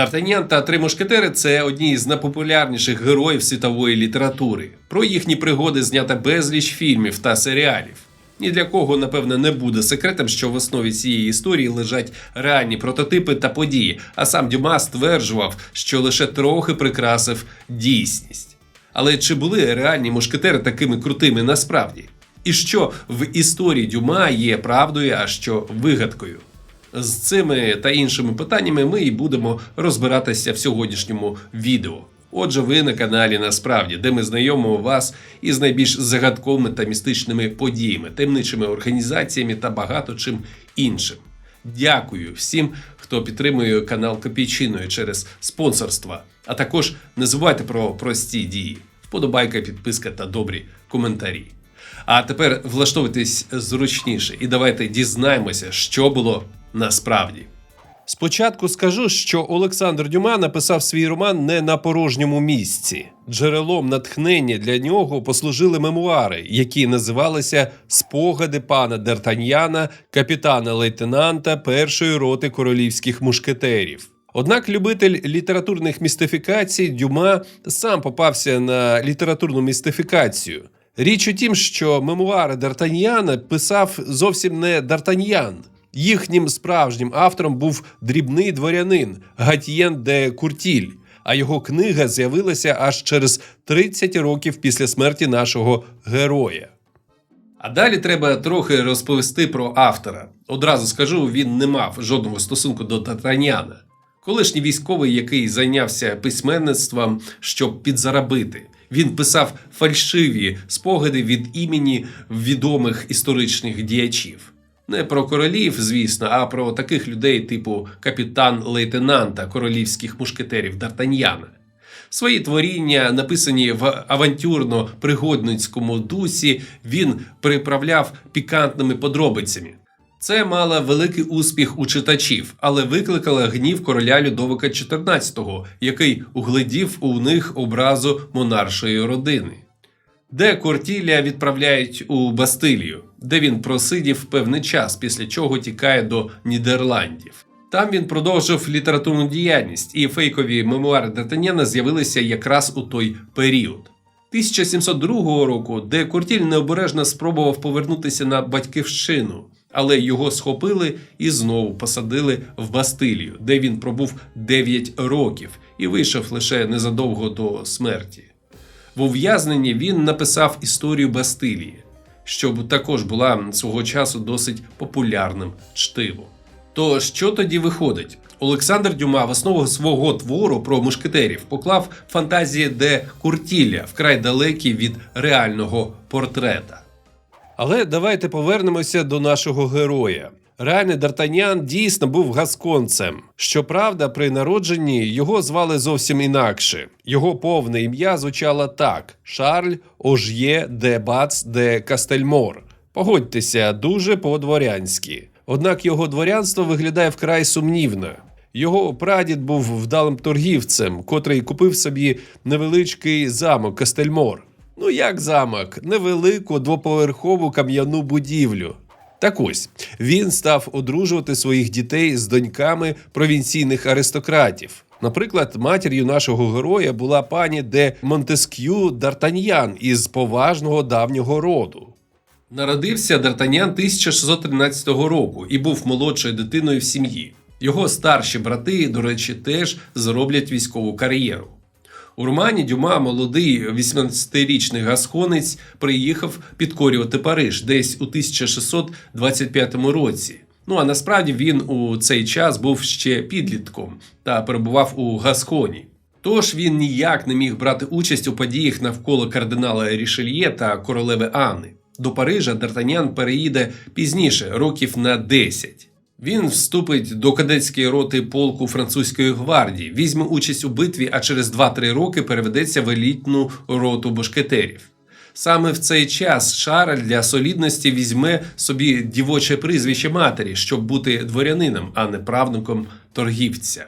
Д'Артаньян та три мушкетери це одні з найпопулярніших героїв світової літератури. Про їхні пригоди знято безліч фільмів та серіалів. Ні для кого, напевне, не буде секретом, що в основі цієї історії лежать реальні прототипи та події, а сам Дюма стверджував, що лише трохи прикрасив дійсність. Але чи були реальні мушкетери такими крутими насправді? І що в історії Дюма є правдою, а що вигадкою? З цими та іншими питаннями ми і будемо розбиратися в сьогоднішньому відео. Отже, ви на каналі Насправді, де ми знайомимо вас із найбільш загадковими та містичними подіями, таємничими організаціями та багато чим іншим. Дякую всім, хто підтримує канал Копійчиною через спонсорство. А також не забувайте про прості дії: вподобайка, підписка та добрі коментарі. А тепер влаштовуйтесь зручніше і давайте дізнаємося, що було насправді. Спочатку скажу, що Олександр Дюма написав свій роман не на порожньому місці. Джерелом натхнення для нього послужили мемуари, які називалися Спогади пана Д'Артаньяна, капітана лейтенанта першої роти королівських мушкетерів. Однак любитель літературних містифікацій Дюма сам попався на літературну містифікацію. Річ у тім, що мемуари Д'Артаньяна писав зовсім не Д'Артаньян. Їхнім справжнім автором був дрібний дворянин Гатьєн де Куртіль, а його книга з'явилася аж через 30 років після смерті нашого героя. А далі треба трохи розповісти про автора. Одразу скажу, він не мав жодного стосунку до Д'Артаньяна. Колишній військовий, який зайнявся письменництвом, щоб підзаробити. Він писав фальшиві спогади від імені відомих історичних діячів. Не про королів, звісно, а про таких людей, типу капітан-лейтенанта королівських мушкетерів Д'Артаньяна. Свої творіння, написані в авантюрно-пригодницькому дусі, він приправляв пікантними подробицями. Це мало великий успіх у читачів, але викликало гнів короля Людовика XIV, який угледів у них образу монаршої родини. Де Кортіля відправляють у Бастилію, де він просидів певний час, після чого тікає до Нідерландів. Там він продовжив літературну діяльність, і фейкові мемуари Д'Артаньяна з'явилися якраз у той період. 1702 року, де Кортіль необережно спробував повернутися на батьківщину, але його схопили і знову посадили в Бастилію, де він пробув 9 років і вийшов лише незадовго до смерті. В ув'язненні він написав історію Бастилії, що також була свого часу досить популярним чтивом. То що тоді виходить? Олександр Дюма в основу свого твору про мушкетерів поклав фантазії де Куртілля вкрай далекі від реального портрета. Але давайте повернемося до нашого героя. Реальний Д'Артаньян дійсно був гасконцем. Щоправда, при народженні його звали зовсім інакше. Його повне ім'я звучало так: Шарль Ож'є де Бац де Кастельмор. Погодьтеся, дуже по-дворянськи. Однак його дворянство виглядає вкрай сумнівно. Його прадід був вдалим торгівцем, котрий купив собі невеличкий замок Кастельмор. Ну як замок, невелику двоповерхову кам'яну будівлю. Так ось він став одружувати своїх дітей з доньками провінційних аристократів. Наприклад, матір'ю нашого героя була пані де Монтеск'ю Д'Артаньян із поважного давнього роду. Народився Д'Артаньян 1613 року і був молодшою дитиною в сім'ї. Його старші брати, до речі, теж зроблять військову кар'єру. У романі Дюма молодий 18-річний гасконець приїхав підкорювати Париж десь у 1625 році. Ну а насправді він у цей час був ще підлітком та перебував у Гасконі. Тож він ніяк не міг брати участь у подіях навколо кардинала Рішельє та королеви Анни. До Парижа Д'Артаньян переїде пізніше, років на 10. Він вступить до кадетської роти полку французької гвардії, візьме участь у битві, а через 2-3 роки переведеться в елітну роту бушкетерів. Саме в цей час Шарль для солідності візьме собі дівоче прізвище матері, щоб бути дворянином, а не правнуком торгівця.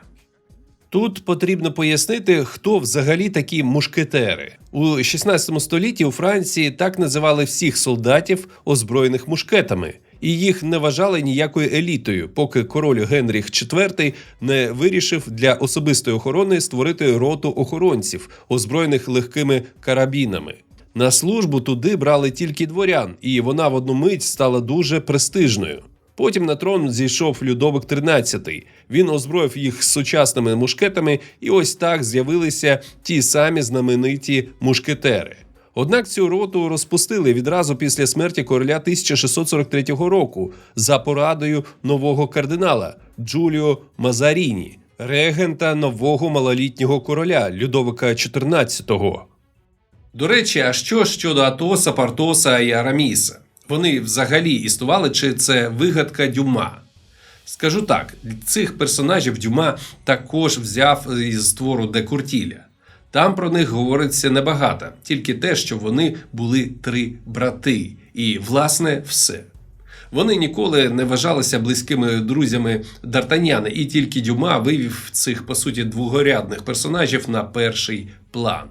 Тут потрібно пояснити, хто взагалі такі мушкетери. У 16 столітті у Франції так називали всіх солдатів, озброєних мушкетами, і їх не вважали ніякою елітою, поки король Генріх IV не вирішив для особистої охорони створити роту охоронців, озброєних легкими карабінами. На службу туди брали тільки дворян, і вона в одну мить стала дуже престижною. Потім на трон зійшов Людовик XIII. Він озброїв їх сучасними мушкетами, і ось так з'явилися ті самі знамениті мушкетери. Однак цю роту розпустили відразу після смерті короля 1643 року за порадою нового кардинала Джуліо Мазаріні, регента нового малолітнього короля Людовика XIV. До речі, а що щодо Атоса, Партоса і Араміса? Вони взагалі існували, чи це вигадка Дюма? Скажу так: цих персонажів Дюма також взяв із твору Де Куртіля. Там про них говориться небагато, тільки те, що вони були три брати, і, власне, все. Вони ніколи не вважалися близькими друзями Д'Артаняна, і тільки Дюма вивів цих, по суті, двогорядних персонажів на перший план.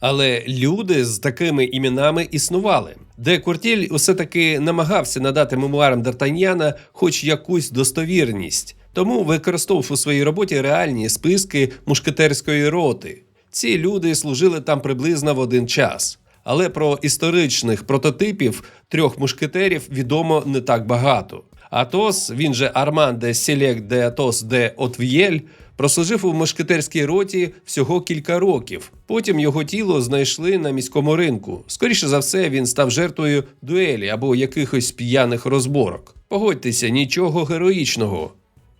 Але люди з такими іменами існували. Де Куртіль усе таки намагався надати мемуарам Д'Артаньяна хоч якусь достовірність, тому використовував у своїй роботі реальні списки мушкетерської роти. Ці люди служили там приблизно в один час. Але про історичних прототипів трьох мушкетерів відомо не так багато. Атос, він же Арман де Селек де Атос де Отв'єль, прослужив у мушкетерській роті всього кілька років. Потім його тіло знайшли на міському ринку. Скоріше за все, він став жертвою дуелі або якихось п'яних розборок. Погодьтеся, нічого героїчного.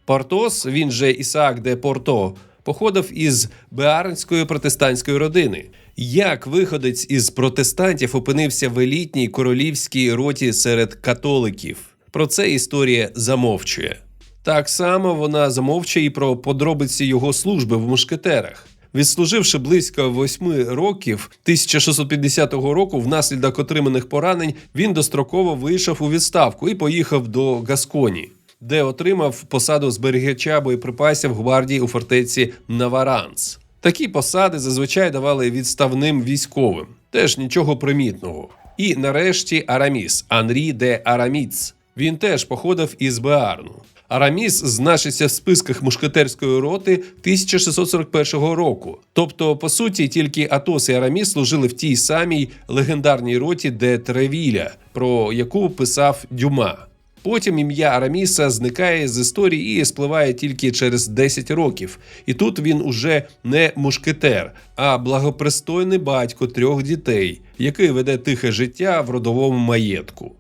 Портос, він же Ісаак де Порто, походив із беарнської протестантської родини. Як виходець із протестантів опинився в елітній королівській роті серед католиків? Про це історія замовчує. Так само вона замовчує і про подробиці його служби в мушкетерах. Відслуживши близько восьми років 1650 року, внаслідок отриманих поранень, він достроково вийшов у відставку і поїхав до Гасконі, де отримав посаду зберігача боєприпасів гвардії у фортеці Наваранс. Такі посади зазвичай давали відставним військовим, теж нічого примітного. І нарешті Араміс Анрі де Араміц. Він теж походив із Беарну. Араміс значиться в списках мушкетерської роти 1641 року. Тобто, по суті, тільки Атос і Араміс служили в тій самій легендарній роті де Тревіля, про яку писав Дюма. Потім ім'я Араміса зникає з історії і спливає тільки через 10 років. І тут він уже не мушкетер, а благопристойний батько трьох дітей, який веде тихе життя в родовому маєтку.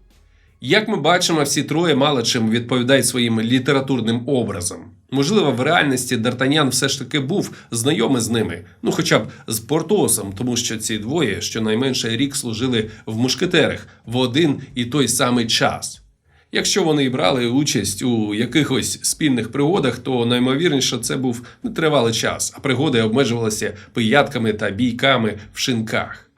Як ми бачимо, всі троє мало чим відповідають своїм літературним образом. Можливо, в реальності Д'Артанян все ж таки був знайомий з ними, ну хоча б з Портосом, тому що ці двоє щонайменше рік служили в мушкетерах в один і той самий час. Якщо вони брали участь у якихось спільних пригодах, то наймовірніше це був нетривалий час, а пригоди обмежувалися пиятками та бійками в шинках.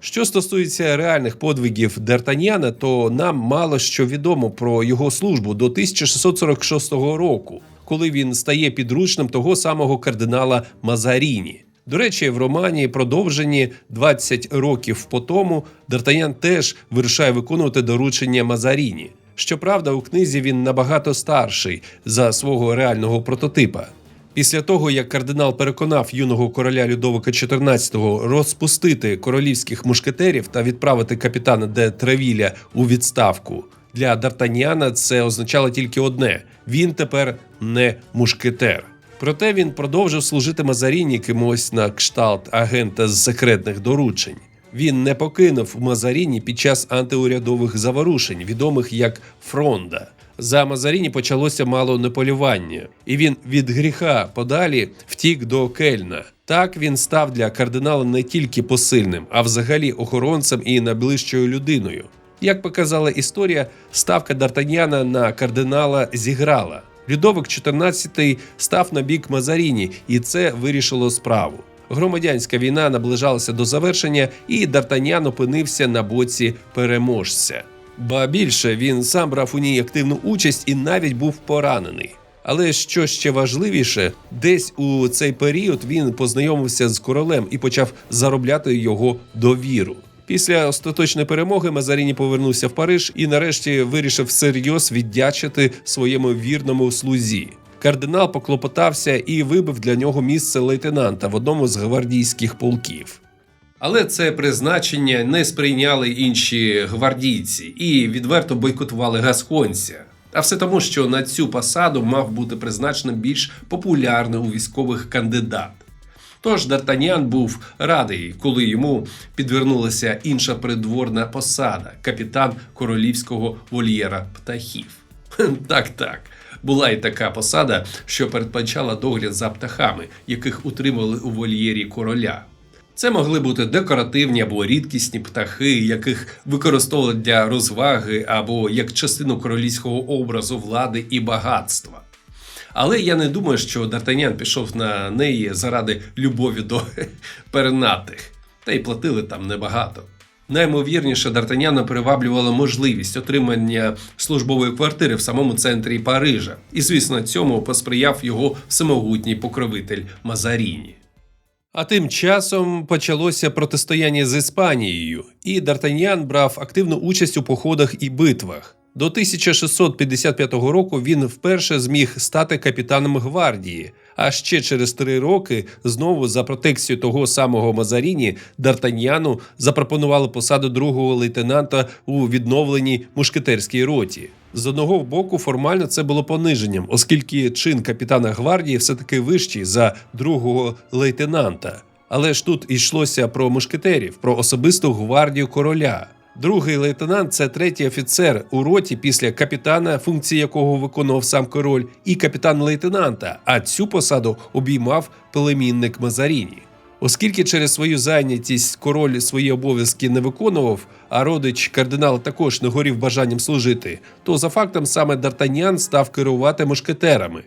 Що стосується реальних подвигів Д'Артаньяна, то нам мало що відомо про його службу до 1646 року, коли він стає підручним того самого кардинала Мазаріні. До речі, в романі продовженні 20 років по тому Д'Артаньян теж вирішає виконувати доручення Мазаріні. Щоправда, у книзі він набагато старший за свого реального прототипа. Після того, як кардинал переконав юного короля Людовика XIV розпустити королівських мушкетерів та відправити капітана де Тревіля у відставку, для Д'Артаняна це означало тільки одне: він тепер не мушкетер. Проте він продовжив служити Мазаріні кимось на кшталт агента з секретних доручень. Він не покинув Мазаріні під час антиурядових заворушень, відомих як Фронда. За Мазаріні почалося мало неполювання, і він від гріха подалі втік до Кельна. Так він став для кардинала не тільки посильним, а взагалі охоронцем і найближчою людиною. Як показала історія, ставка Д'Артаньяна на кардинала зіграла. Людовик XIV став на бік Мазаріні, і це вирішило справу. Громадянська війна наближалася до завершення, і Д'Артаньян опинився на боці переможця. Ба більше він сам брав у ній активну участь і навіть був поранений. Але що ще важливіше, десь у цей період він познайомився з королем і почав заробляти його довіру. Після остаточної перемоги Мазаріні повернувся в Париж і нарешті вирішив всерйоз віддячити своєму вірному слузі. Кардинал поклопотався і вибив для нього місце лейтенанта в одному з гвардійських полків. Але це призначення не сприйняли інші гвардійці і відверто бойкотували гасконця. А все тому, що на цю посаду мав бути призначений більш популярний у військових кандидат. Тож Д'Артаньян був радий, коли йому підвернулася інша придворна посада капітан королівського вольєра птахів. Так, так. Була й така посада, що передбачала догляд за птахами, яких утримували у вольєрі короля. Це могли бути декоративні або рідкісні птахи, яких використовували для розваги або як частину королівського образу влади і багатства. Але я не думаю, що Д'Артаньян пішов на неї заради любові до пернатих, та й платили там небагато. Наймовірніше, Д'Артаняна приваблювала можливість отримання службової квартири в самому центрі Парижа, і, звісно, цьому посприяв його всемогутній покровитель Мазаріні. А тим часом почалося протистояння з Іспанією, і Д'Артаньян брав активну участь у походах і битвах. До 1655 року він вперше зміг стати капітаном гвардії. А ще через три роки знову за протекцією того самого Мазаріні Д'Артаньяну запропонували посаду другого лейтенанта у відновленій мушкетерській роті. З одного боку, формально це було пониженням, оскільки чин капітана гвардії все таки вищий за другого лейтенанта. Але ж тут йшлося про мушкетерів, про особисту гвардію короля. Другий лейтенант це третій офіцер у роті після капітана, функції якого виконував сам король, і капітан лейтенанта. А цю посаду обіймав племінник Мазаріні. Оскільки через свою зайнятість король свої обов'язки не виконував, а родич кардинал також не горів бажанням служити, то за фактом саме Д'Артаньян став керувати мушкетерами.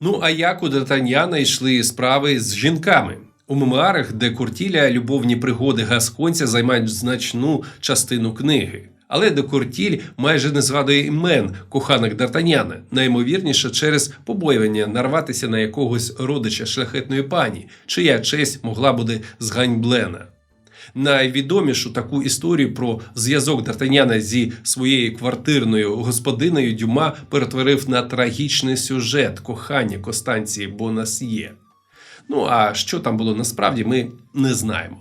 Ну а як у Д'Артаньяна йшли справи з жінками? У мемуарах, де Куртіля любовні пригоди гасконця займають значну частину книги. Але де Куртіль майже не згадує імен коханих Д'Артаняна, наймовірніше через побоювання нарватися на якогось родича шляхетної пані, чия честь могла бути зганьблена. Найвідомішу таку історію про зв'язок Д'Артаняна зі своєю квартирною господиною Дюма перетворив на трагічний сюжет кохання Костанції Бонасьє. Ну а що там було насправді, ми не знаємо.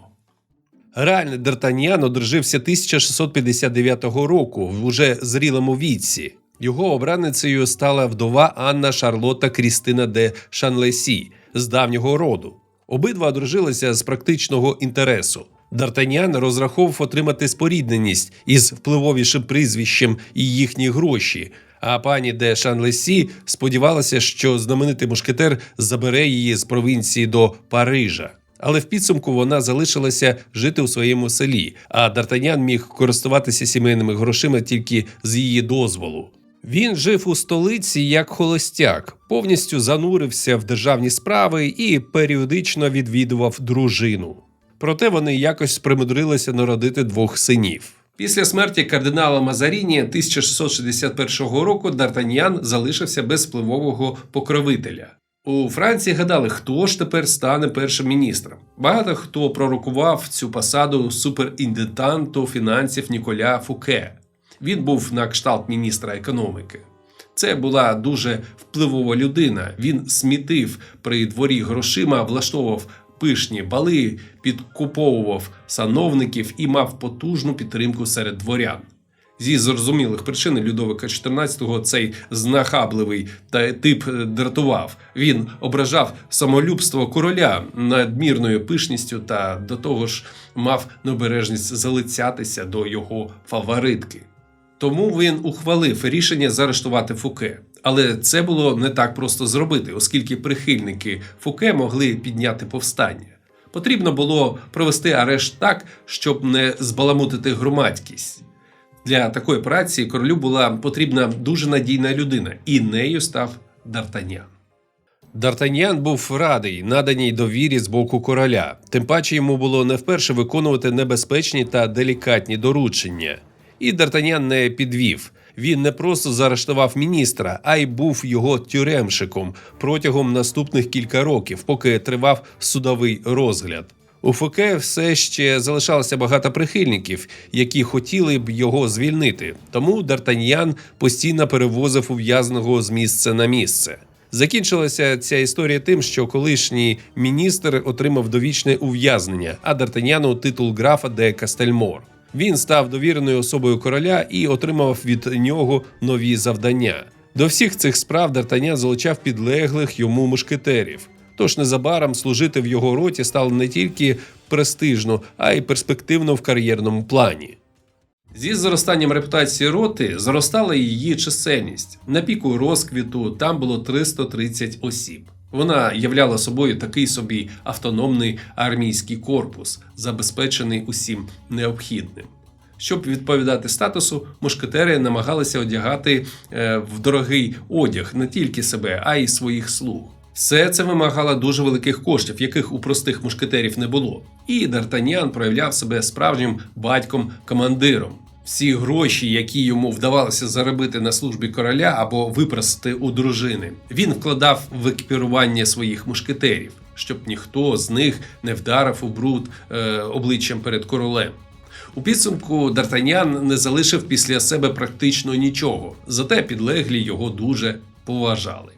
Реальний Д'Артаньян одружився 1659 року в уже зрілому віці. Його обраницею стала вдова Анна Шарлотта Крістина де Шанлесі з давнього роду. Обидва одружилися з практичного інтересу. Д'Артанян розраховував отримати спорідненість із впливовішим прізвищем і їхні гроші. А пані де Шанлесі сподівалася, що знаменитий мушкетер забере її з провінції до Парижа. Але в підсумку вона залишилася жити у своєму селі, а Д'Артанян міг користуватися сімейними грошима тільки з її дозволу. Він жив у столиці як холостяк, повністю занурився в державні справи і періодично відвідував дружину. Проте вони якось примудрилися народити двох синів. Після смерті кардинала Мазаріні 1661 року Д'Артаньян залишився без впливового покровителя. У Франції гадали, хто ж тепер стане першим міністром. Багато хто пророкував цю посаду суперіндентанту фінансів Ніколя Фуке. Він був на кшталт міністра економіки. Це була дуже впливова людина. Він смітив при дворі грошима, влаштовував пишні бали, підкуповував сановників і мав потужну підтримку серед дворян. Зі зрозумілих причин Людовика XIV цей знахабливий та тип дратував. Він ображав самолюбство короля надмірною пишністю та до того ж мав необережність залицятися до його фаворитки. Тому він ухвалив рішення заарештувати Фуке. Але це було не так просто зробити, оскільки прихильники Фуке могли підняти повстання. Потрібно було провести арешт так, щоб не збаламутити громадськість. Для такої операції королю була потрібна дуже надійна людина, і нею став Д'Артанян. Д'Артаньян був радий наданій довірі з боку короля, тим паче йому було не вперше виконувати небезпечні та делікатні доручення. І Д'Артанян не підвів. Він не просто заарештував міністра, а й був його тюремщиком протягом наступних кілька років, поки тривав судовий розгляд. У Фоке все ще залишалося багато прихильників, які хотіли б його звільнити. Тому Д'Артаньян постійно перевозив ув'язаного з місця на місце. Закінчилася ця історія тим, що колишній міністр отримав довічне ув'язнення, а Д'Артаньяну титул графа де Кастельмор. Він став довіреною особою короля і отримав від нього нові завдання. До всіх цих справ Д'Артаньян залучав підлеглих йому мушкетерів. Тож незабаром служити в його роті стало не тільки престижно, а й перспективно в кар'єрному плані. Зі зростанням репутації роти зростала її чисельність. На піку розквіту там було 330 осіб. Вона являла собою такий собі автономний армійський корпус, забезпечений усім необхідним. Щоб відповідати статусу, мушкетери намагалися одягати е, в дорогий одяг не тільки себе, а й своїх слуг. Все це вимагало дуже великих коштів, яких у простих мушкетерів не було. І Д'Артаньян проявляв себе справжнім батьком-командиром. Всі гроші, які йому вдавалося заробити на службі короля або випросити у дружини, він вкладав в екіпірування своїх мушкетерів, щоб ніхто з них не вдарив у бруд е, обличчям перед королем. У підсумку Д'Артаньян не залишив після себе практично нічого, зате підлеглі його дуже поважали.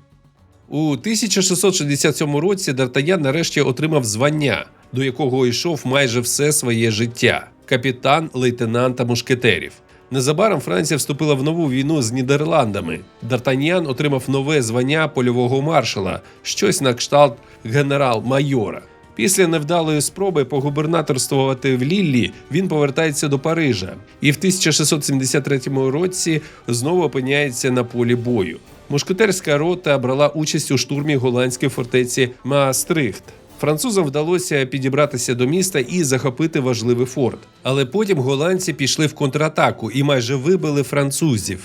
У 1667 році Д'Артаньян нарешті отримав звання, до якого йшов майже все своє життя капітан лейтенанта мушкетерів. Незабаром Франція вступила в нову війну з Нідерландами. Д'Артаньян отримав нове звання польового маршала, щось на кшталт генерал-майора. Після невдалої спроби погубернаторствувати в Ліллі він повертається до Парижа і в 1673 році знову опиняється на полі бою. Мушкетерська рота брала участь у штурмі голландської фортеці Маастрихт. Французам вдалося підібратися до міста і захопити важливий форт. Але потім голландці пішли в контратаку і майже вибили французів.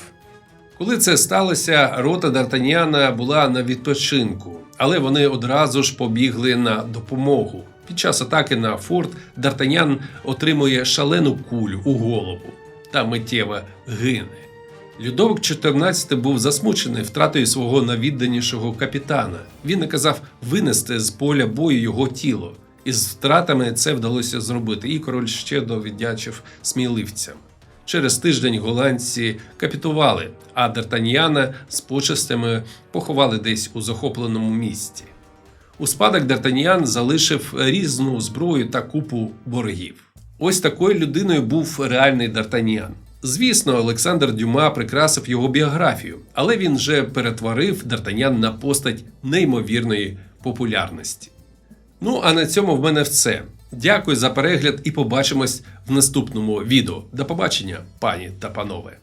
Коли це сталося, рота Д'Артаньяна була на відпочинку, але вони одразу ж побігли на допомогу. Під час атаки на форт Д'Артаньян отримує шалену кулю у голову та миттєво гине. Людовик XIV був засмучений втратою свого навідданішого капітана. Він наказав винести з поля бою його тіло. Із втратами це вдалося зробити, і король щедро віддячив сміливцям. Через тиждень голландці капітували, а Д'Артаньяна з почестями поховали десь у захопленому місті. У спадок Д'Артаньян залишив різну зброю та купу боргів. Ось такою людиною був реальний Д'Артаньян. Звісно, Олександр Дюма прикрасив його біографію, але він вже перетворив Д'Артаньян на постать неймовірної популярності. Ну а на цьому в мене все. Дякую за перегляд і побачимось в наступному відео. До побачення, пані та панове.